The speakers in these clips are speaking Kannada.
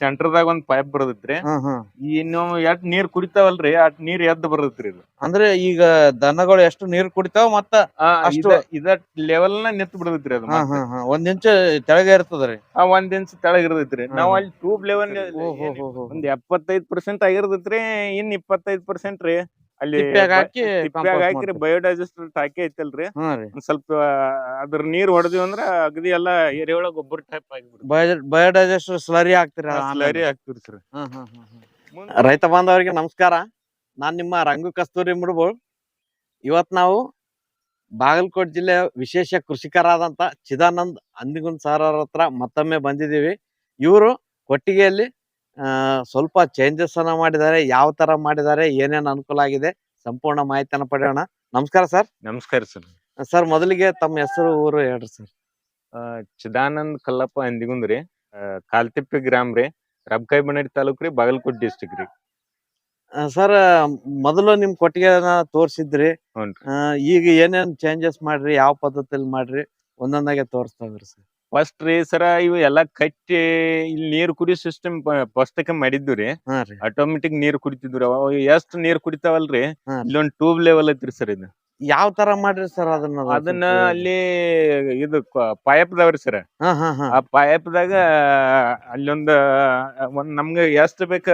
ಸೆಂಟರ್ದಾಗ ಒಂದ್ ಪೈಪ್ ಬರ್ತೈತ್ರಿ ಹ್ಮ್ ನೀವು ಎಷ್ಟ್ ನೀರ್ ಕುಡಿತಾವಲ್ರಿ? ಅಟ್ ನೀರ್ ಎದ್ದ್ ಬರ್ತೈತ್ರಿ ಇದು. ಅಂದ್ರೆ ಈಗ ದನಗಳು ಎಷ್ಟು ನೀರ್ ಕುಡಿತಾವ ಮತ್ತ ಆ, ಅಷ್ಟು- ಇದ- ಇದ ಲೆವೆಲ್ನ ನಿಂತ್ ಬಿಡ್ತೈತ್ರಿ ಅದು ಹಾ ಮತ್ತೆ. ಹಾ ಹಾ. ಒಂದ್ ಇಂಚ್ ತೆಳಗೆ ಇರ್ತದ್ರಿ? ಆ ಒಂದ್ ಇಂಚ್ ತೆಳಗ್ ಇರ್ತೈತ್ರಿ ಹಾ, ನಾವ್. ಅಲ್ಲಿ ಟ್ಯೂಬ್ ಲೆವೆಲ್ ಓ ಹೋ ಹೋ ಹೋ. ಒಂದ್ ಎಪ್ಪತ್ತೈದ್ ಪರ್ಸೆಂಟ್ ಆಗಿರ್ತೈತ್ರಿ ಇನ್ ಇಪ್ಪತ್ತೈದ್ ಪರ್ಸೆಂಟ್ ರೀ. ಅಲ್ಲಿ ತಿಪ್ಪ್ಯಾಗ ಹಾಕಿ ತಿಪ್ಪ್ಯಾಗ compost ಹಾಕಿರಿ. ಬಯೋಡೈಜೆಸ್ಟರ್ ಟಾಕಿ ಐತಲ್ರಿ ಹಾ ರೀ. ಒಂದ್ ಸ್ವಲ್ಪ ಅದ್ರ ನೀರ್ ಹೊಡೆದಿವಿ ಅಂದ್ರ ಅಗದಿ ಎಲ್ಲಾ ಎರೆಹುಳ ಗೊಬ್ಬರ ಟೈಪ್ ಆಗಿಬಿಡ್ರಿ ಬಯೋಡೈಜೆಸ್ಟರ್ ಸ್ಲರಿ ಹಾಕ್ತಿರ ಸ್ಲರಿ ಹಾಕ್ತಿರಿ ಸರ್ ರೈತ ಬಾಂಧವರಿಗೆ ನಮಸ್ಕಾರ. ನಾನ್ ನಿಮ್ಮ ರಂಗು ಕಸ್ತೂರಿ ಮುಡ್ಬೋಳ್ ಇವತ್ ನಾವು ಬಾಗಲಕೋಟೆ ಜಿಲ್ಲೆ ವಿಶೇಷ ಕೃಷಿಕರಾದಂತ ಚಿದಾನಂದ್ ಅಂದಿಗುಂದ್ ಸರ್ ಅವ್ರ ಹತ್ರ ಮತ್ತೊಮ್ಮೆ ಬಂದಿದೀವಿ ಇವರು ಕೊಟ್ಟಿಗೆಯಲ್ಲಿ ಸ್ವಲ್ಪ ಚೇಂಜಸ್ ಅನ್ನ ಮಾಡಿದ್ದಾರೆ ಯಾವ ತರ ಮಾಡಿದ್ದಾರೆ ಏನೇನು ಅನುಕೂಲ ಆಗಿದೆ ಸಂಪೂರ್ಣ ಮಾಹಿತಿಯನ್ನು ಪಡೆಯೋಣ. ನಮಸ್ಕಾರ ಸರ್. ನಮಸ್ಕಾರ ಸರ್. ಸರ್ ಮೊದಲಿಗೆ ತಮ್ಮ ಹೆಸರು ಊರು ಹೇಳ್ರಿ ಸರ್. ಚಿದಾನಂದ್ ಕಲ್ಲಪ್ಪ ಅಂದಿಗುಂದ್ರಿ ಕಾಲ್ತಿಪ್ಪಿ ಗ್ರಾಮ್ ರೀ. ರಬ್ಕಾಯಿ ತಾಲೂಕು ತಾಲೂಕ್ ರೀ ಬಾಗಲಕೋಟ್ ಡಿಸ್ಟಿಕ್ ರೀ. ಸರ್ ಮೊದಲು ನಿಮ್ ಕೊಟ್ಟಿಗೆನ ತೋರಿಸಿದ್ರಿ. ಈಗ ಏನೇನ್ ಚೇಂಜಸ್ ಮಾಡ್ರಿ ಯಾವ ಪದ್ಧತಿಲಿ ಮಾಡ್ರಿ ಒಂದೊಂದಾಗೆ ತೋರಿಸ್ತಾವ್ರಿ ಸರ್. ಫಸ್ಟ್ ರೀ ಸರ ಇವು ಎಲ್ಲಾ ಕಟ್ಟಿ ಇಲ್ಲಿ ನೀರ್ ಕುಡಿ ಸಿಸ್ಟಮ್ ಫಸ್ಟಕ್ಕೆ ಮಾಡಿದ್ದು ರೀ. ಆಟೋಮೆಟಿಕ್ ನೀರ್ ಕುಡಿತಿದ್ರು ಅವ ಎಷ್ಟ್ ನೀರ್ ಕುಡಿತಾವಲ್ರಿ. ಇಲ್ಲೊಂದ್ ಟ್ಯೂಬ್ ಲೆವೆಲ್ ಐತ್ರಿ ಸರ್ ಇದು. ಯಾವ ತರ ಮಾಡ್ರಿ ಸರ್ ಅದನ್ನ ಅದನ್ನ ಅಲ್ಲಿ ಇದು ಪೈಪ್ ದಾವ್ರಿ ಸರ್. ಆ ಪೈಪ್ ದಾಗ ಅಲ್ಲೊಂದ್ ಒಂದ್ ನಮ್ಗೆ ಎಷ್ಟ್ ಬೇಕ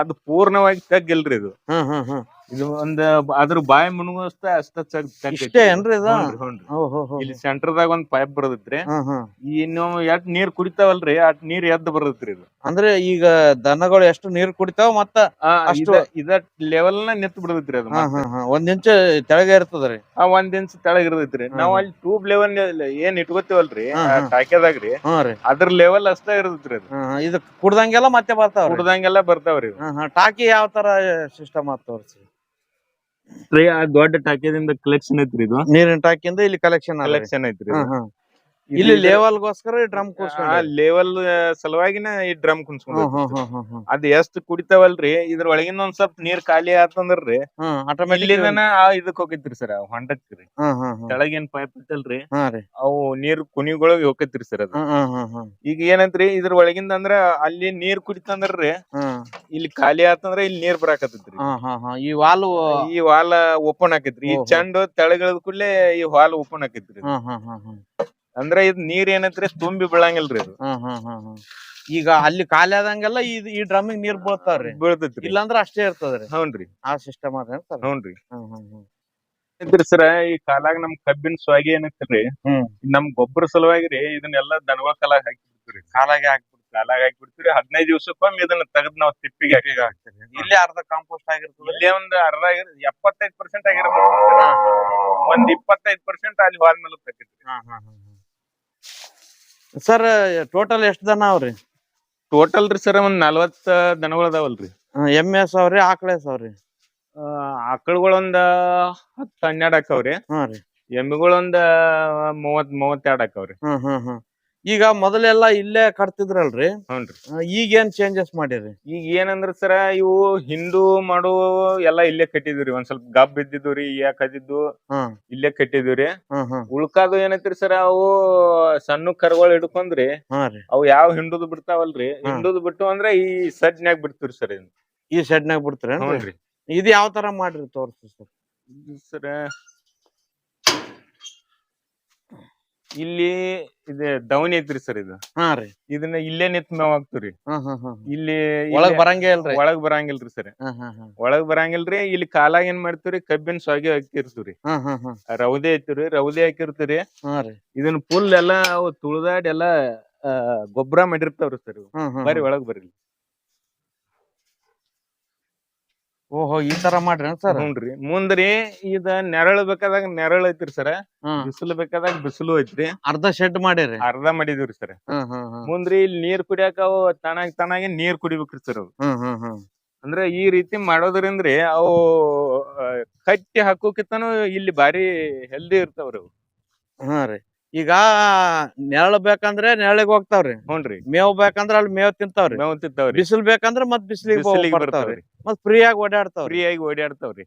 ಅದು ಪೂರ್ಣವಾಗಿ ತಗ್ಗಿಲ್ರಿ ಇದು. ಇದು ಒಂದ್ ಅದ್ರ ಬಾಯಿ ಮುಣುಗಷ್ಟ ಅಷ್ಟ. ಇಷ್ಟೇ ಏನ್ರಿ ಇದು? ಇಲ್ಲಿ ಸೆಂಟರ್ದಾಗ ಒಂದ್ ಪೈಪ್ ಬರ್ತೈತ್ರಿ ಇನ್ನು ಎಷ್ಟ್ ನೀರ್ ಕುಡಿತಾವಲ್ರಿ? ಅಷ್ಟ್ ನೀರ್ ಎದ್ದ್ ಬರ್ತೈತ್ರಿ ಇದು. ಅಂದ್ರೆ ಈಗ ದನಗಳು ಎಷ್ಟು ನೀರ್ ಕುಡಿತಾವ ಮತ್ತ ಅಷ್ಟು- ಇದ- ಲೆವೆಲ್ನ ನಿಂತ್ ಬಿಡತೈತ್ರಿ ಅದು ಒಂದ್ ಇಂಚ್ ತೆಳಗೆ ಇರ್ತದ್ರಿ? ಆ ಒಂದ್ ಇಂಚ್ ತೆಳಗ್ ಇರ್ತೈತ್ರಿ ನಾವ್ ಅಲ್ಲಿ ಟ್ಯೂಬ್ ಲೆವೆಲ್ ಏನ್ ಇಟ್ಕೋತೀವಲ್ರಿ. ಟಾಕ್ಯದಾಗ್ರಿ ಅದ್ರ ಲೆವೆಲ್ ಅಷ್ಟ ಇರ್ತೈತ್ರಿ ಅದು. ಇದು ಕುಡ್ದಂಗೆಲ್ಲ ಮತ್ತೆ ಬರ್ತಾವ ಕುಡ್ದಂಗೆಲ್ಲ ಬರ್ತಾವ್ರಿ ಟಾಕಿ ಯಾವ ತರ ಸಿಸ್ಟಮ್ ಆಗ್ತಾವ್ರಿ ದೊಡ್ಡ ಟಾಕಿದಿಂದ ಕಲೆಕ್ಷನ್ ಐತ್ರಿ ಇದು. ನೀರಿನ ಟಾಕಿಂದ ಇಲ್ಲಿ ಕಲೆಕ್ಷನ್ ಕಲೆಕ್ಷನ್ ಐತ್ರಿ ಇದು. ಹಾ. ಇಲ್ಲಿ ಇದ್ರ- ಲೇವಲ್ ಗೋಸ್ಕರ ಡ್ರಮ್ ಆ ಲೆವೆಲ್ ಸಲುವಾಗಿನ ಈ ಡ್ರಮ್ ಕುಣ್ಸ್ಕೊಂಡ್ ಅದ್ ಎಷ್ಟ್ ಕುಡಿತಾವಲ್ರಿ? ಇದ್ರ ಒಳಗಿಂದ ಒಂದ್ ಸ್ವಲ್ಪ ನೀರ್ ಖಾಲಿ ಆತಂದ್ರಿ ಆಟೋಮೆಟಿಕ್ ಇಲ್ಲಿಂದನ ಆ ಇದಕ್ ಹೋಗೈತ್ರಿ ಸರ್ ಹ್ಮ್ ತೆಳಗೇನ್ ಪೈಪ್ ಇತ್ತಲ್ರಿ ಅವು ನೀರ್ ಕುಣಿಗೊಳಗ್ ಹೋಗೈತ್ರಿ ಸರ್ ಅದು. ಈಗ ಏನಂತ್ರಿ ಇದ್ರ ಒಳಗಿಂದ ಅಂದ್ರ ಅಲ್ಲಿ ನೀರ್ ಕುಡಿತಂದ್ರಿ ಇಲ್ಲಿ ಖಾಲಿ ಆತಂದ್ರ ಇಲ್ಲಿ ನೀರ್ ಬರಾಕತ್ತೈತ್ರಿ. ಈ ವಾಲ್ ಈ ವಾಲ್ ಓಪನ್ ಆಕೈತ್ರಿ. ಈ ಓಹೋ. ಚಂಡ್ ತೆಳಗಿಳದ ಕೂಡ್ಲೆ ಈ ವಾಲ್ ಓಪನ್ ಆಕೈತ್ರಿ ಹಾ ಹಾ ಹಾ ಹಾ ಅಂದ್ರ ಇದ್ ನೀರ್ ಏನೈತ್ರಿ? ತುಂಬಿ ಬೀಳಂಗಿಲ್ರಿ ಇದು. ಈಗ ಅಲ್ಲಿ ಖಾಲಿ ಆದಂಗೆಲ್ಲ ಈ ಈ ಡ್ರಮ್ಮಿಗೆ ನೀರ್ ಬೀಳ್ತಾವ್ರಿ. ಬೀಳ್ತೈತ್ರಿ. ಇಲ್ಲಾಂದ್ರ ಅಷ್ಟೇ ಇರ್ತದ್ರಿ. ಹೌನ್ರಿ. ಆ ಸಿಸ್ಟಮ್ ಅದ ಹೌನ್ರಿ. ಹ್ಮ್ ಹ್ಮ್ ಹ್ಮ್. ಇದ್ರಿ ಸರ ಈ ಕಾಲಾಗ ನಮ್ ಕಬ್ಬಿನ ಸ್ವಾಗಿ ಏನೈತ್ರಿ? ಹ್ಮ್. ನಮ್ ಗೊಬ್ಬರ ಸಲುವಾಗಿ ರೀ ಇದನ್ನೆಲ್ಲ ದನಗಳ ಕಾಲಾಗ ಹಾಕಿ ಬಿಡ್ತೀವಿ ಕಾಲಾಗ ಹಾಕ್ಬಿಡ್ತೀವಿ ಕಾಲಾಗ ಹಾಕ್ಬಿಡ್ತೀವಿ ಹದಿನೈದು ದಿವಸಕ್ಕೊಮ್ಮೆ ಇದನ್ನ ತೆಗೆದ್ ನಾವ್ ತಿಪ್ಪಿಗೆ ಹಾಕಿ ಹಾಕ್ತೀರಿ ಇಲ್ಲಿ ಅರ್ಧ ಕಾಂಪೋಸ್ಟ್ ಆಗಿರ್ತದೆ ಇಲ್ಲೇ ಒಂದ್ ಅರ್ಧ ಆಗಿರ್- ಎಪ್ಪತ್ತೈದ್ ಪರ್ಸೆಂಟ್ ಆಗಿರ್ಬೋದು. ಒಂದ್ ಇಪ್ಪತ್ತೈದ್ ಪರ್ಸೆಂಟ್ ಅಲ್ಲಿ ಹಾಲ್ ಮೇಲೆ ತಕ್ಕೈತ್ರಿ ಸರ್ ಟೋಟಲ್ ಎಷ್ಟು ದನ ಅವ್ರಿ? ಟೋಟಲ್ ರೀ ಸರ್ ಒಂದ್ ನಲ್ವತ್ತ ದನಗಳು ಅದಾವಲ್ರಿ. ಎಮ್ಮೆ ಸಾವ್ರಿ ಆಕಳೆ ಸಾವ್ರಿ? ಆ, ಆಕಳುಗಳೊಂದ ಹತ್ತ್ ಹನ್ನೆರಡ್ ಹಾಕವ್ರಿ. ಹಾ ರೀ. ಎಮ್ಮಿಗಳೊಂದ ಮೂವತ್ ಮೂವತ್ತೆರಡ್ ಹಾಕವ್ರಿ. ಹ್ಮ್ ಹ್ಮ್ ಹ್ಮ್ ಈಗ ಮೊದಲೆಲ್ಲ ಇಲ್ಲೇ ಕಟ್ತಿದ್ರಲ್ರಿ? ಈಗ ಏನ್ ಚೇಂಜಸ್ ಮಾಡಿರಿ? ಈಗ ಏನಂದ್ರ ಸರ ಇವು ಹಿಂದೂ ಮಾಡೋ ಎಲ್ಲಾ ಇಲ್ಲೇ ಕಟ್ಟಿದ್ರಿ ಒಂದ್ ಸ್ವಲ್ಪ ಗಬ್ ಇದ್ದಿದ್ವು ರೀ ಹ್ಮ್ ಇಲ್ಲೇ ಕಟ್ಟಿದ್ವಿ ರೀ ಹ್ಮ್ ಹ್ಮ್ ಉಳ್ಕಾದು ಏನೈತ್ರಿ ಸರ ಅವು ಸಣ್ಣ ಕರುಗಳು ಹಿಡ್ಕೊಂಡ್ರಿ ಹಾ ರೀ. ಅವು ಯಾವ ಹಿಂಡುದು ಬಿಡ್ತಾವಲ್ರಿ ಹಿಂಡುದು ಬಿಟ್ಟು ಅಂದ್ರ ಈ ಸಜ್ನ್ಯಾಗ ಬಿಡ್ತೀರಿ ಸರ್ ಈ ಶೆಡ್ನಾಗ ಬಿಡ್ತೀರೇನ್ರಿ? ಇದು ಯಾವ ತರ ಮಾಡ್ರಿ ತೋರ್ಸಿ ಸರ್? ಸರ ಇಲ್ಲಿ ಇದೆ ದವನಿ ಐತ್ರಿ ಸರ್ ಇದು. ಹಾ ರೀ. ಇದನ್ನ ಇಲ್ಲೇ ನಿಂತ್ ಮೇವ್ ಹಾಕ್ತಿವ್ರಿ. ಇಲ್ಲಿ ಒಳಗ್ ಬರಂಗೇ ಇಲ್ರಿ? ಒಳಗ್ ಬರಂಗಿಲ್ರಿ ಸರ್. ಒಳಗ್ ಬರಂಗಿಲ್ರಿ ಇಲ್ಲಿ ಕಾಲಾಗ ಏನ್ ಮಾಡ್ತೀವ್ರಿ ಕಬ್ಬಿನ ಸ್ವಾಗಿ ಹಾಕಿರ್ತೀವ್ರಿ ಹ್ಮ್ ರೌದೆ ಐತಿರಿ ರೌದೆ ಹಾಕಿರ್ತೀರಿ. ಹಾ ರೀ. ಇದನ್ನ ಫುಲ್ ಎಲ್ಲಾ ಅವು ತುಳ್ದಾಡಿ ಎಲ್ಲಾ ಗೊಬ್ಬರ ಮಾಡಿರ್ತಾವ್ರಿ ಸರ್ ಇವು. ಬರ್ರಿ ಒಳಗ್ ಬರ್ರಿ ಓಹೋ ಈ ತರ ಮಾಡ್ರಿ ಸರ್? ಹ್ಞೂನ್ರಿ ಮುಂದ್ರಿ ಇದ ನೆರಳ ಬೇಕಾದಾಗ ನೆರಳ ಐತ್ರಿ ಸರ್. ಬಿಸಿಲು ಬೇಕಾದಾಗ ಬಿಸಿಲು ಐತ್ರಿ. ಅರ್ಧ ಶೆಡ್ ಮಾಡಿರಿ. ಅರ್ಧ ಮಾಡಿದಿವ್ರಿ ಸರ್. ಮುಂದ್ರಿ ಇಲ್ಲಿ ನೀರ್ ಕುಡಿಯಾಕ ಅವು ತನಾಗ್ ತನಾಗೆ ನೀರ್ ಕುಡಿಬೇಕ್ರಿ ಸರ್ ಅವು. ಹ್ಮ್ ಹ್ಮ್ ಹ್ಮ್ ಅಂದ್ರೆ ಈ ರೀತಿ ಮಾಡೋದ್ರಿಂದ್ರಿ ಅವು ಕಟ್ಟಿ ಹಾಕೋಕಿತ್ತನು ಇಲ್ಲಿ ಬಾರಿ ಹೆಲ್ದಿ ಇರ್ತಾವ್ರಿ ಅವು. ಹಾ ರೀ. ಈಗ ನೆರಳು ಬೇಕಂದ್ರೆ ನೆರಳಿಗೆ ಹೋಗ್ತಾವ್ರಿ. ಹುನ್ರಿ. ಮೇವ್ ಬೇಕಂದ್ರ ಅಲ್ಲಿ ಮೇವ್ ತಿಂತಾವ್ರಿ. ಮೇವು ತಿಂತಾವ್ರಿ. ಬಿಸಿಲು ಬೇಕಂದ್ರ ಮತ್ ಬಿಸಿಲಿಗೆ ಹೋಗ್ತಾವ್ರಿ ಬರ್ತಾವ್ರಿ. ಮತ್ ಫ್ರೀ ಆಗಿ ಓಡಾಡ್ತಾವ್ರಿ. ಫ್ರೀ ಆಗಿ ಓಡಾಡ್ತಾವ್ರಿ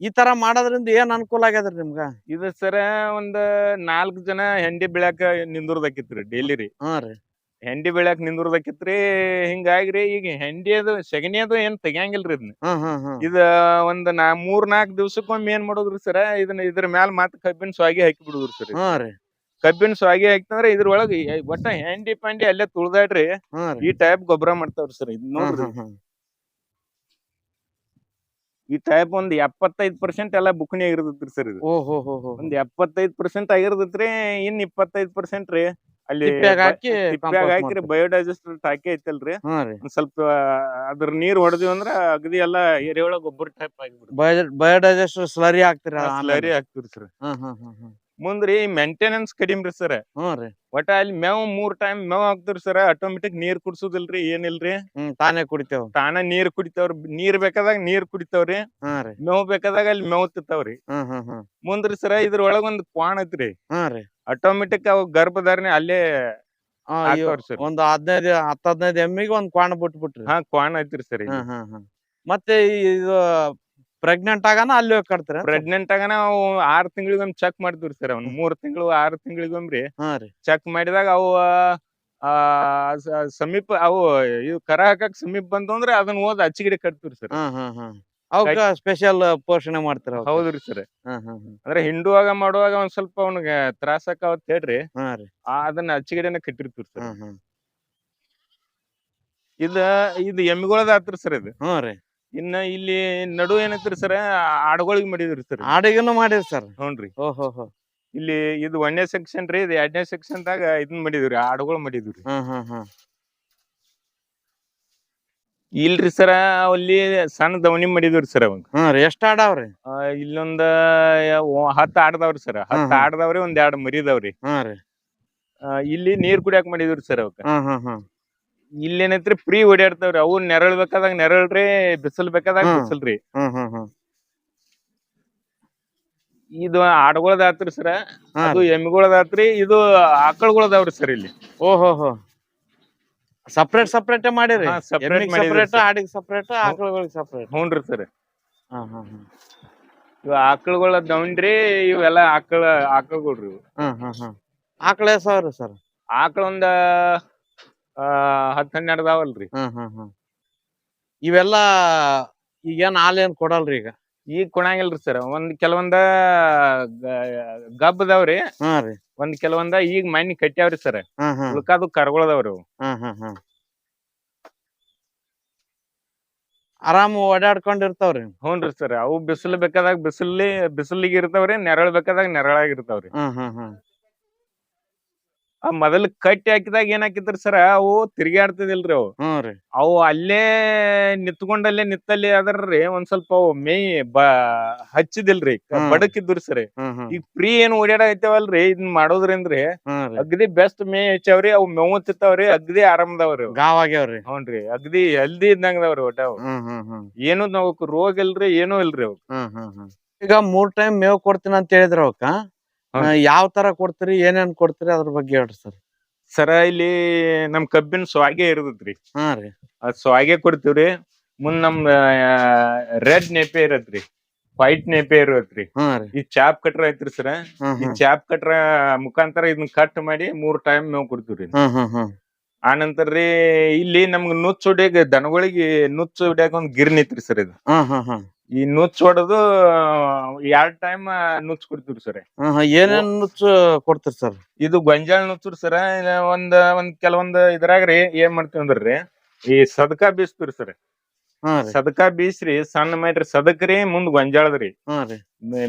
ಈ ತರ ಮಾಡೋದ್ರಿಂದ ಏನ್ ಅನುಕೂಲ ಆಗ್ಯದ್ರಿ ನಿಮ್ಗ? ಇದು ಸರ ಒಂದ್ ನಾಲ್ಕ್ ಜನ ಹೆಂಡಿ ಬೆಳ್ಯಾಕ ನಿಂದ್ರದಾಕಿತ್ರಿ ಡೈಲಿ ರೀ ಹಾ ರೀ. ಹೆಂಡಿ ಬೆಳ್ಯಾಕ್ ನಿಂದ್ರದಕ್ಕಿತ್ರಿ ಹಿಂಗಾಗ್ರಿ ಈಗ ಹೆಂಡಿ ಅದು ಸೆಗಣಿ ಅದು ಏನ್ ತೆಗಿಯಂಗಿಲ್ರಿ ಇದನ್ನ ಇದ ಒಂದ್ ನಾ ಮೂರ್ ನಾಲ್ಕ್ ದಿವ್ಸಕ್ಕೊಮ್ಮೆ ಏನ್ ಮಾಡೋದ್ರಿ ಸರ ಇದನ್ನ ಇದ್ರ ಮ್ಯಾಲ ಮತ್ತ್ ಕಬ್ಬಿನ ಸ್ವಾಗಿ ಹಾಕಿ ಬಿಡುದ್ರಿ ಸರ್ ಕಬ್ಬಿನ ಸ್ವಾಗಿ ಹಾಕ್ತಂದ್ರ ಇದ್ರೊಳಗ ಒಟ್ಟ ಹೆಂಡಿ ಪಂಡಿ ಅಲ್ಲೇ ತುಳ್ದಾಡ್ರಿ ಈ ಟೈಪ್ ಗೊಬ್ಬರ ಮಾಡ್ತಾವ್ರಿ ಸರ್ ಇದ್ ನೋಡ್ರಿ. ಈ ಟೈಪ್ ಒಂದ್ ಎಪ್ಪತ್ತೈದ್ ಪರ್ಸೆಂಟ್ ಎಲ್ಲಾ ಬುಕ್ನಿ ಆಗಿರ್ತೈತ್ರಿ ಸರ್ ಇದು. ಒಂದ್ ಎಪ್ಪತ್ತೈದ್ ಪರ್ಸೆಂಟ್ ಆಗಿರ್ತೈತ್ರಿ ಇನ್ ಇಪ್ಪತ್ತೈದ್ ಪರ್ಸೆಂಟ್ ರೀ. ಅಲ್ಲಿ ಹಾಕಿ ತಿಪ್ಪ್ಯಾಗ ಹಾಕಿರಿ ಬಯೋಡೈಜೆಸ್ಟ್ ಬಯೋಡೈಜೆಸ್ಟರ್ ಟಾಕಿ ಐತಲ್ರಿ? ಒಂದ್ ಸ್ವಲ್ಪ ಅದ್ರ ನೀರ್ ಹೊಡೆದಿವಿ ಅಂದ್ರ ಅಗದಿ ಎಲ್ಲಾ ಎರೆಹುಳ ಗೊಬ್ಬರ ಟೈಪ್ ಆಗಿಬಿಡ್ರಿ ಬಯೋಡೈಜೆಸ್ಟರ್ ಸ್ಲರಿ ಹಾಕ್ತಿರ ಸ್ಲರಿ ಸರ್ ಹ್ಮ್ ಮುಂದ್ರಿ ಮೇಂಟೆನೆನ್ಸ್ ಕಡಿಮೆ ರೀ ಸರ್ ಹ್ಮ್ ರೀ. ಒಟ್ಟ ಅಲ್ಲಿ ಮೇವ್ ಮೂರ್ ಟೈಮ್ ಮೇವ್ ಹಾಕ್ತಿವ್ರಿ ಸರ್ ಆಟೋಮೆಟಿಕ್ ನೀರ್ ಕುಡ್ಸುದಿಲ್ರಿ ಏನಿಲ್ರಿ? ಹ್ಮ್ ತಾನೇ ಕುಡಿತೇವ್. ತಾನ ನೀರ್ ಕುಡಿತಾವ್ರಿ ನೀರ್ ಬೇಕಾದಾಗ ನೀರ್ ಕುಡಿತಾವ್ರಿ ಹಾ ರೀ. ಮೇವ್ ಬೇಕಾದಾಗ ಅಲ್ಲಿ ಮೇವ್ ತಿಂತಾವ್ರಿ. ಹ್ಮ್ ಹ್ಮ್ ಹ್ಮ್ ಮುಂದ್ರಿ ಸರ ಇದ್ರೊಳಗ ಒಂದ್ ಕ್ವಾಣ್ ಐತ್ರಿ. ರೀ. ಆಟೋಮೆಟಿಕ್ ಅವ್ ಗರ್ಭಧಾರಣೆ ಅಲ್ಲೇ ಆ, ಇವ್ ಹಾಕ್ತಾವ್ರಿ ಸರ್ ಒಂದ್ ಹದಿನೈದು ಹತ್ತ್ ಹದಿನೈದು ಎಮ್ಮಿಗೆ ಒಂದ್ ಕ್ವಾಣ ಬಿಟ್ಬಿಟ್ರಿ. ಹಾ ಕ್ವಾಣ ಐತ್ರಿ ಸರ್ ಹ್ಮ್ ಹ್ಮ್ ಹ್ಮ್ ಮತ್ತೆ ಇದು ಪ್ರೆಗ್ನೆಂಟ್ ಆಗಾನ ಅಲ್ಲಿ ಹೋಗಿ ಕಟ್ತೀರ ಪ್ರೆಗ್ನೆಂಟ್ ಆಗ ನಾವು ಆರ್ ತಿಂಗಳಿಗೊಮ್ಮೆ ಚೆಕ್ ಮಾಡ್ತೀವಿ ಸರ್ ಅವ್ನ ಮೂರ್ ತಿಂಗಳು ಆರ್ ತಿಂಗಳಿಗೊಮ್ರಿ ಹಾ ರೀ. ಚೆಕ್ ಮಾಡಿದಾಗ ಅವು ಆ ಸ- ಸಮೀಪ ಅವು ಇವ್ ಕರ ಹಾಕಕ್ ಸಮೀಪ ಬಂತು ಅಂದ್ರೆ ಅದನ್ನ ಓದ್ ಅಚ್ಚಿಗಿಡಿ ಕಟ್ತೀವಿ ಸರ್ ಹಾ ಹಾ ಅವಕ್ಕ ಸ್ಪೆಷಲ್ ಪೋಷಣೆ ಮಾಡ್ತಾರ ಅವಕ್ಕ? ಹೌದ್ರಿ ಸರ್. ಹಾ ಹಾ ಅಂದ್ರೆ ಹಿಂಡುವಾಗ ಮಾಡುವಾಗ ಒಂದ್ ಸ್ವಲ್ಪ ಅವ್ನಿಗೆ ತ್ರಾಸಕ್ಕ ಅವತ್ ಹೇಳ್ರಿ. ಹಾ ರೀ. ಆ ಅದನ್ನ ಅಚ್ಚಿಗಿಡಿನ ಕಟ್ಟಿರ್ತೀವಿ ಸರ್. ಹಾ ಇದ ಇದು ಎಮ್ಮಿಗಳದ ಆತ್ರಿ ಸರ್ ಇದು. ಹ್ಞೂ ರೀ. ಇನ್ನ ಇಲ್ಲಿ ನಡು ಏನೈತ್ರಿ ಸರ್? ಆಡುಗಳಿಗೆ ಮಾಡಿದ್ರಿ ಸರ್. ಆಡಿಗನು ಮಾಡಿರಿ ಸರ್. ಹ್ಞೂನ್ರಿ ಓಹೋ ಹೋ ಇಲ್ಲಿ ಇದು ಒಂದನೇ ಸೆಕ್ಷನ್ ರೀ ಇದು ಎರಡನೇ ಸೆಕ್ಷನ್ ದಾಗ ಇದನ್ ಮಾಡಿದ್ರಿ ಆಡುಗಳು ಮಾಡಿದ್ರಿ. ಹಾ ಇಲ್ರಿ ಸರ ಅಲ್ಲಿ ಸಣ್ಣ ದವಣಿ ಮಾಡಿದ್ರಿ ಸರ್ ಅವಾಗ. ಹ್ಮ್ ರೀ ಎಷ್ಟ್ ಆಡಾವ್ರಿ ಆ, ಇಲ್ಲೊಂದ ಹತ್ತು ಆಡ್ದಾವ್ರಿ ಸರ್. ಹತ್ತ ಹ್ಮ್. ಆಡ್ದಾವ್ರಿ ಒಂದ್ ಎರಡ್ ಮರಿದವ್ರಿ ಹ್ಮ್ ರೀ. ಆ, ಇಲ್ಲಿ ನೀರ್ ಕುಡಿಯಾಕ ಮಾಡಿದ್ರಿ ಸರ್ ಅವಕ್ಕ ಇಲ್ಲಿ ಏನೈತ್ರಿ ಫ್ರೀ ಓಡಾಡ್ತಾವ್ರಿ. ಅವು ನೆರಳ್ ಬೇಕಾದಾಗ ನೆರಳ್ರಿ ಬಿಸಿಲ್ ಬೇಕಾದಾಗ ಹ್ಮ್. ಬಿಸಿಲ್ರಿ. ಹ್ಮ್ ಹ್ಮ್ ಹ್ಮ್. ಇದು ಆಡುಗಳದ ಆತ್ರಿ ಸರ. ಹಾ. ಅದು ಎಮ್ಮಿಗಳದ ಆತ್ರಿ ಇದು ಆಕಳುಗಳದಾವ್ರಿ ಸರ್ ಇಲ್ಲಿ. ಓಹೋಹೋ ಸಪ್ರೇಟ್ ಸಪ್ರೇಟ್ ಮಾಡಿರಿ. ಹಾ, separate ಮಾಡಿದ್ರಿ ಸಪ್ರೇಟ್ sir. ಆಡಿಗೆ ಸಪ್ರೇಟ್ ಆಕಳುಗಳಿಗೆ ಸಪ್ರೇಟ್ ಹ್ಞೂನ್ರಿ ಸರ್. ಹ್ಮ್ ಹ್ಮ್ ಇವ ಆಕಳಗಳ ದೌಂಡ್ರಿ ಇವೆಲ್ಲ ಆಕಳ ಆಕಳ್ಗೊಳ್ರಿ ಇವು. ಹಾ ಹಾ ಹ್ಮ್. ಆಕಳ ಸಾವಿರ ಸರ್. ಆಕಳ ಒಂದ ಆ ಹತ್ತ್ ಹನ್ನೆರಡ್ ಅದಾವಲ್ರಿ ಇವೆಲ್ಲ ಈಗೇನ್ ಹಾಲ್ ಏನ್ ಕೊಡಲ್ರಿ ಈಗ? ಈಗ ಕೊಡಂಗಿಲ್ರಿ ಸರ್. ಒಂದ್ ಕೆಲವೊಂದ ಗಬ್ಬದವ್ರಿ ಒಂದ್ ಕೆಲವೊಂದ ಈಗ ಮನಿ ಕಟ್ಟ್ಯಾವ್ರಿ ಸರ್. ಉಳ್ಕಾದು ಕರ್ಗೊಳದವ್ರಿ ಆರಾಮ್ ಓಡಾಡ್ಕೊಂಡಿರ್ತಾವ್ರಿ ಹ್ಞೂನ್ರಿ ಸರ್. ಅವು ಬಿಸಿಲು ಬೇಕಾದಾಗ ಬಿಸಿಲಿ ಬಿಸಿಲಿಗೆ ಇರ್ತಾವ್ರಿ ನೆರಳು ಬೇಕಾದಾಗ ನೆರಳಾಗಿರ್ತಾವ್ರಿ ಹ್ಮ್ ಹ್ಮ್ ಹ್ಮ್. ಆ ಮೊದಲ್ ಕಟ್ಟಿ ಹಾಕಿದಾಗ ಏನ್ ಹಾಕಿದ್ರಿ ಸರ್ ಅವು ತಿರ್ಗಾಡ್ತಿದಿಲ್ರಿ ಅವು. ರೀ. ಅವು ಅಲ್ಲೇ ನಿತ್ಕೊಂಡಲ್ಲೇ ನಿತ್ತಲ್ಲಿ ಅದರ್ರಿ ಒಂದ್ ಸ್ವಲ್ಪ ಅವು ಮೇಯ್ ಬ ಹಚ್ಚಿದಿಲ್ರಿ ಹ್ಮ್. ಬಡಕಿದ್ರಿ ಸರ್. ಹ್ಮ್ ಹ್ಮ್. ಈಗ ಫ್ರೀ ಏನ್ ಓಡಾಡೈತವಲ್ರಿ ಇದನ್ ಮಾಡೋದ್ರಿಂದ್ರಿ ಹ್ಮ್ ರೀ. ಅಗ್ದಿ ಬೆಸ್ಟ್ ಮೇ ಹೆಚ್ಚಾವ್ರಿ ಅವು ಮೇವು ತಿಂತಾವ್ರಿ ಅಗ್ದಿ ಆರಾಮದವ್ರಿ ಅವು. ಗಾವ್ ಆಗ್ಯಾವ್ರಿ. ಹ್ಞೂನ್ರಿ ಅಗ್ದಿ ಹೆಲ್ದಿ ಇದ್ದಂಗದವ್ರಿ ಒಟ್ಟ ಅವು. ಹ್ಮ್ ಹ್ಮ್ ಹ್ಮ್. ಏನು ನಾವು ರೋಗ ಇಲ್ರಿ ಏನೂ ಇಲ್ರಿ ಅವು. ಹ್ಮ್ ಹ್ಮ್ ಹ್ಮ್. ಈಗ ಮೂರ್ ಟೈಮ್ ಮೇವ್ ಕೊಡ್ತೀನಿ ಅಂತ ಹೇಳಿದ್ರ ಅವಕ್ಕ. ಯಾವ ತರ ಕೊಡ್ತೀರಿ ಏನೇನ್ ಕೊಡ್ತೀರಿ ಅದ್ರ ಬಗ್ಗೆ ಹೇಳ್ರಿ ಸರ್. ಸರ ಇಲ್ಲಿ ನಮ್ ಕಬ್ಬಿನ ಸ್ವಾಗೆ ಇರ್ತೈತ್ರಿ ಹಾ ರೀ. ಅದ್ ಸ್ವಾಗೆ ಕೊಡ್ತೀವ್ರಿ. ಮುಂದ್ ನಮ್ ರೆಡ್ ನೇಪೆ ಇರತ್ರಿ. ವೈಟ್ ನೇಪೆ ಇರತ್ರಿ. ಹಾ ರೀ. ಈ ಚಾಪ್ ಕಟ್ರ ಐತ್ರಿ ಸರ. ಹ್ಮ್ ಈ ಹ್ಮ್ ಚಾಪ್ ಕಟ್ರ ಮುಖಾಂತರ ಇದನ್ನ ಕಟ್ ಮಾಡಿ ಮೂರ್ ಟೈಮ್ ಮೇವ್ ಕೊಡ್ತೀವ್ರಿ. ಹ್ಮ್ ಹ್ಮ್ ಹ್ಮ್ ಆನಂತರ ರೀ ಇಲ್ಲಿ ನಮ್ಗ್ ನುಚ್ಚು ಹೊಡ್ಯಾಗ ದನಗಳಿಗೆ ನುಚ್ಚು ಹೊಡ್ಯಾಕ ಒಂದ್ ಗಿರ್ನಿ ಐತ್ರಿ ಸರ್ ಇದು. ಹ್ಮ್ ಹ್ಮ್ ಹ್ಮ್ ಈ ನುಚ್ಚ ಹೊಡೆದು ಎರಡ್ ಟೈಮ್ ನುಚ್ಚ ಕೊಡ್ತೀವ್ರಿ ಸರ್. ಏನೇನ್ ನುಚ್ಚು ಕೊಡ್ತೀರಿ ಸರ್? ಇದು ಗೊಂಜಾಳ ನುಚ್ಚರಿ ಸರ ಒಂದ್ ಒಂದ್ ಕೆಲವೊಂದ್ ಇದ್ರಾಗ್ರಿ ರೀ ಏನ್ ಮಾಡ್ತೀವಿ ಅಂದ್ರಿ ಈ ಸದಕ ಬೀಸ್ತೀವ್ರಿ ಸರ್. ಸದಕ ಬೀಸ್ರಿ ಸಣ್ಣ ಮಾಡ್ರಿ ಸದಕ್ರಿ ಮುಂದ್ ಗೊಂಜಾಳದ್ರಿ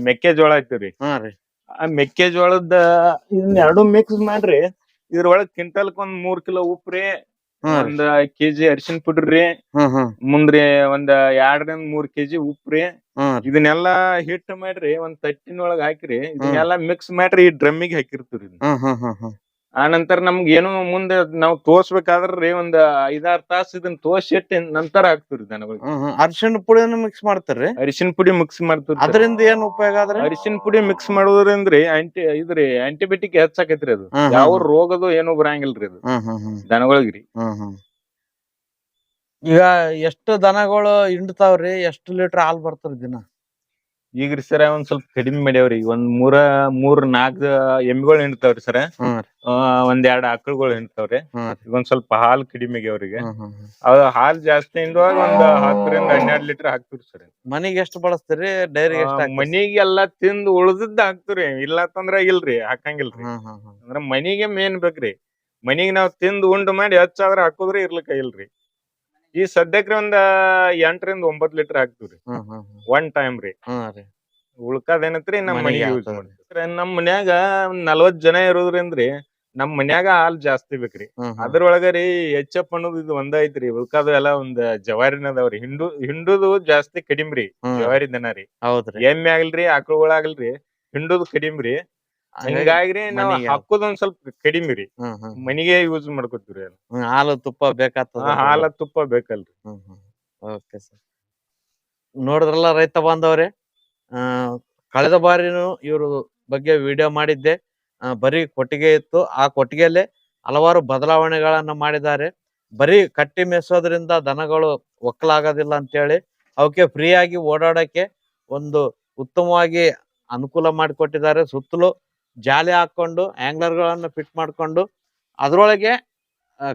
ಮೆಕ್ಕೆಜೋಳ ಐತಿವ್ರಿ ಹಾ ರೀ. ಆ ಮೆಕ್ಕೆಜೋಳದ ಇದನ್ನ ಎರಡು ಮಿಕ್ಸ್ ಮಾಡ್ರಿ ಇದ್ರೊಳಗ್ ಕ್ವಿಂಟಲ್ಕ್ ಒಂದ್ ಮೂರ್ ಕಿಲೋ ಉಪ್ಪ್ರಿ ಹಾ ರೀ ಒಂದ್ ಕೆಜಿ ಅರಿಶಿನ ಪುಡ್ರಿ ಮುಂದ್ರಿ ಒಂದ್ ಎರಡರಿಂದ ಮೂರ್ ಕೆಜಿ ಉಪ್ಪ್ರಿ ಇದನ್ನೆಲ್ಲಾ ಹಿಟ್ ಮಾಡ್ರಿ ಒಂದ್ ತಟ್ಟಿನೊಳಗ ಹಾಕ್ರಿ ಇದನ್ನೆಲ್ಲಾ ಮಿಕ್ಸ್ ಮಾಡ್ರಿ ಈ ಡ್ರಮ್ಮಿಗೆ ಹಾಕಿರ್ತೀರಿ ಆ ನಂತರ ನಮ್ಗೆ ಏನು ಮುಂದೆ ನಾವ್ ತೋರ್ಸ್ಬೇಕಾದ್ರಿ ಒಂದ್ ಐದಾರ್ ತಾಸ್ ಇದನ್ನ ತೋರ್ಸಿಟ್ಟು ನಂತರ ಆಗ್ತಿರಿ ದನಗಳಿಗೆ ಅರಿಶಿನ ಪುಡಿನ ಮಿಕ್ಸ್ ಮಾಡ್ತಾರ್ರಿ ಅರಿಶಿನ ಪುಡಿ ಮಿಕ್ಸ್ ಮಾಡ್ತಾರ ಅದರಿಂದ ಏನ್ ಉಪಯೋಗ ಆದ್ರೆ? ಅರಿಶಿನ ಪುಡಿ ಮಿಕ್ಸ್ ಮಾಡೋದ್ರಿಂದ್ರಿ ಆಂಟಿ ಇದ್ರಿ ಆಂಟಿಬಯೋಟಿಕ್ ಹೆಚ್ಚಾಕೈತ್ರಿ ಅದು. ಯಾವ ರೋಗದು ಏನು ಬರಂಗಿಲ್ರಿ ಅದು. ದನಗಳಿಗ್ರಿ ಈಗ ಎಷ್ಟು ದನಗಳು ಹಿಂಡ್ತಾವ್ರಿ? ಎಷ್ಟು ಲೀಟರ್ ಹಾಲ್ ಬರ್ತಾರ ದಿನ? ಈಗ ರೀ ಸರ ಒಂದ್ ಸ್ವಲ್ಪ ಕಡಿಮೆ ಮಾಡ್ಯಾವ್ರಿ. ಒಂದ್ ಮೂರ ಮೂರ್ ನಾಲ್ಕ್ ಎಮ್ಮಿಗಳು ಹಿಂಡ್ತಾವ್ರಿ ಸರ ಒಂದ್ ಎರಡ್ ಆಕಳಗಳು ಹಿಂಡ್ತಾವ್ರಿ ಒಂದ್ ಸ್ವಲ್ಪ ಹಾಲ್ ಕಡಿಮೆ ಅವ್ರಿಗೆ. ಅವ್ ಹಾಲ್ ಜಾಸ್ತಿ ಹಿಂಡುವಾಗ ಒಂದ್ ಹತ್ತರಿಂದ ಹನ್ನೆರಡ್ ಲೀಟರ್ ಹಾಕ್ತಿವ್ರಿ ಸರ್ ಮನಿಗ್ ಎಷ್ಟು ಬಳಸ್ತೀರಿ? ಡೈರಿ ಎಷ್ಟು ಎಲ್ಲಾ ತಿಂದು ಉಳ್ದದ್ದ ಹಾಕ್ತಿವ್ರಿ. ಇಲ್ಲ ಅಂತಂದ್ರ ಇಲ್ರಿ ಹಾಕಂಗಿಲ್ರಿ. ಅಂದ್ರ ಮನಿಗೆ ಮೇನ್ ಬೇಕ್ರಿ. ಮನಿಗ್ ನಾವ್ ತಿಂದು ಉಂಡು ಮಾಡಿ ಹೆಚ್ಚಾದ್ರ ಹಾಕುದ್ರಿ ಇರ್ಲಿಕ್ಕ ಇಲ್ರಿ ಈ ಸದ್ಯಕ್ರಿ ಒಂದ ಎಂಟರಿಂದ ಒಂಬತ್ ಲೀಟರ್ ಹಾಕ್ತಿವ್ರಿ ಹ್ಮ್ ಹ್ಮ್ ಹ್ಮ್. ಒನ್ ಟೈಮ್ ರೀ. ಹ್ಮ್ ರೀ. ಉಳ್ಕದೇನತ್ರಿ ನಮ್ ಮನಿಗೆ ಮನಿಗೆ ಯೂಸ್. ಮಾಡ್ತೀವಿ. ನಮ್ ಮನ್ಯಾಗ ಒಂದ್ ನಲ್ವತ್ ಜನ ಇರೋದ್ರಿಂದ್ರಿ ನಮ್ ಮನ್ಯಾಗ ಹಾಲ್ ಜಾಸ್ತಿ ಬೇಕ್ರಿ ಹ್ಮ್ ಹ್ಮ್. ಅದ್ರೊಳಗ ರೀ ಹೆಚ್ಚಪ್ ಅನ್ನೋದು ಇದು ಒಂದ ಐತ್ರಿ ಉಳ್ಕಾದ ಎಲ್ಲಾ ಒಂದ್ ಜವಾರಿನ ಅದಾವ್ರಿ ಹಿಂಡು ಹಿಂಡುದು ಜಾಸ್ತಿ ಕಡಿಮ್ರಿ ಹ್ಮ್. ಜವಾರಿ ದನ ರೀ. ಹೌದ್ರಿ. ಎಮ್ಮೆ ಆಗಲ್ರಿ ಆಕಳುಗಳಾಗಲ್ರಿ ಹಿಂಡುದು ರೀ ರೀ. ಹಂಗಾಗಿ ಹಿಂಗಾಗ್ರಿ ನಾವ್ ಮನಿಗೆ ಹಾಕೋದ್ ಒಂದ್ ಸ್ವಲ್ಪ ಕಡಿಮೆ ರೀ. ಹ್ಮ್ ಹ್ಮ್. ಮನಿಗೆ ಯೂಸ್ ಮಾಡ್ಕೊತೀವ್ರಿ ಅದು. ಹ್ಮ್. ಹಾಲು ತುಪ್ಪ ಬೇಕಾಗ್ತದ ಆ ಹಾಲ ತುಪ್ಪ ಬೇಕಲ್ರಿ. ಹ್ಮ್ ಹ್ಮ್. ಓಕೆ ಸರ್ ನೋಡಿದ್ರಲ್ಲ ರೈತ ಬಾಂಧವ್ರೆ ಆ ಕಳೆದ ಬಾರಿನೂ ಇವರು ಬಗ್ಗೆ ವಿಡಿಯೋ ಮಾಡಿದ್ದೆ. ಆ, ಬರೀ ಕೊಟ್ಟಿಗೆ ಇತ್ತು. ಆ ಕೊಟ್ಟಿಗೆಯಲ್ಲಿ ಹಲವಾರು ಬದಲಾವಣೆಗಳನ್ನ ಮಾಡಿದ್ದಾರೆ. ಬರೀ ಕಟ್ಟಿ ಮೆಸೋದ್ರಿಂದ ದನಗಳು ಒಕ್ಕಲಾಗೋದಿಲ್ಲ ಅಂತೇಳಿ ಅವಕ್ಕೆ ಫ್ರೀಯಾಗಿ ಓಡಾಡಕ್ಕೆ ಒಂದು ಉತ್ತಮವಾಗಿ ಅನುಕೂಲ ಮಾಡಿಕೊಟ್ಟಿದ್ದಾರೆ. ಸುತ್ತಲೂ ಜಾಲಿ ಹಾಕೊಂಡು ಆಂಗ್ಲರ್ಗಳನ್ನು ಫಿಟ್ ಮಾಡಿಕೊಂಡು ಅದರೊಳಗೆ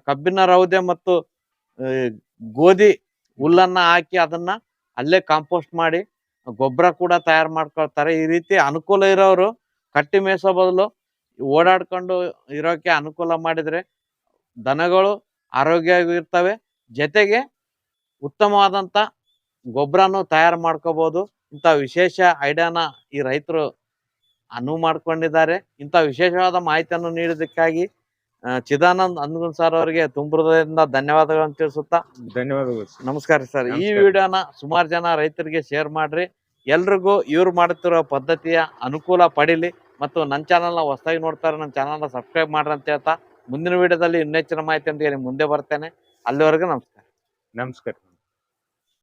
ಕಬ್ಬಿನ ರೌದೆ ಮತ್ತು ಗೋಧಿ ಹುಲ್ಲನ್ನ ಹಾಕಿ ಅದನ್ನ ಅಲ್ಲೇ ಕಾಂಪೋಸ್ಟ್ ಮಾಡಿ ಗೊಬ್ಬರ ಕೂಡ ತಯಾರು ಮಾಡ್ಕೊಳ್ತಾರೆ. ಈ ರೀತಿ ಅನುಕೂಲ ಇರೋರು ಕಟ್ಟಿ ಮೇಯಿಸೋ ಬದಲು ಓಡಾಡ್ಕೊಂಡು ಇರೋಕೆ ಅನುಕೂಲ ಮಾಡಿದ್ರೆ ದನಗಳು ಆರೋಗ್ಯವಾಗಿರ್ತವೆ ಜೊತೆಗೆ ಉತ್ತಮವಾದಂತ ಗೊಬ್ಬರನೂ ತಯಾರು ಮಾಡ್ಕೋಬೋದು. ಇಂಥ ವಿಶೇಷ ಐಡಿಯಾನ ಈ ರೈತರು ಅನುವು ಮಾಡ್ಕೊಂಡಿದ್ದಾರೆ. ಇಂಥ ವಿಶೇಷವಾದ ಮಾಹಿತಿಯನ್ನು ನೀಡಿದ್ದಕ್ಕಾಗಿ ಚಿದಾನಂದ್ ಅನ್ಗುನ್ ಸರ್ ಅವರಿಗೆ ತುಂಬುವುದರಿಂದ ಧನ್ಯವಾದಗಳನ್ನು ತಿಳಿಸುತ್ತಾ. ಧನ್ಯವಾದಗಳು ನಮಸ್ಕಾರ ಸರ್ ಈ ವಿಡಿಯೋನ ಸುಮಾರು ಜನ ರೈತರಿಗೆ ಶೇರ್ ಮಾಡ್ರಿ. ಎಲ್ರಿಗೂ ಇವ್ರು ಮಾಡುತ್ತಿರುವ ಪದ್ಧತಿಯ ಅನುಕೂಲ ಪಡೀಲಿ ಮತ್ತು ನನ್ನ ಚಾನಲ್ನ ಹೊಸದಾಗಿ ನೋಡ್ತಾರೆ ನನ್ನ ಚಾನಲ್ನ ಸಬ್ಸ್ಕ್ರೈಬ್ ಮಾಡ್ರಿ ಅಂತ ಹೇಳ್ತಾ ಮುಂದಿನ ವಿಡಿಯೋದಲ್ಲಿ ಇನ್ನೆಚ್ಚಿನ ಮಾಹಿತಿಯೊಂದಿಗೆ ಹೇಳಿ ಮುಂದೆ ಬರ್ತೇನೆ. ಅಲ್ಲಿವರೆಗೂ ನಮಸ್ಕಾರ. ನಮಸ್ಕಾರ.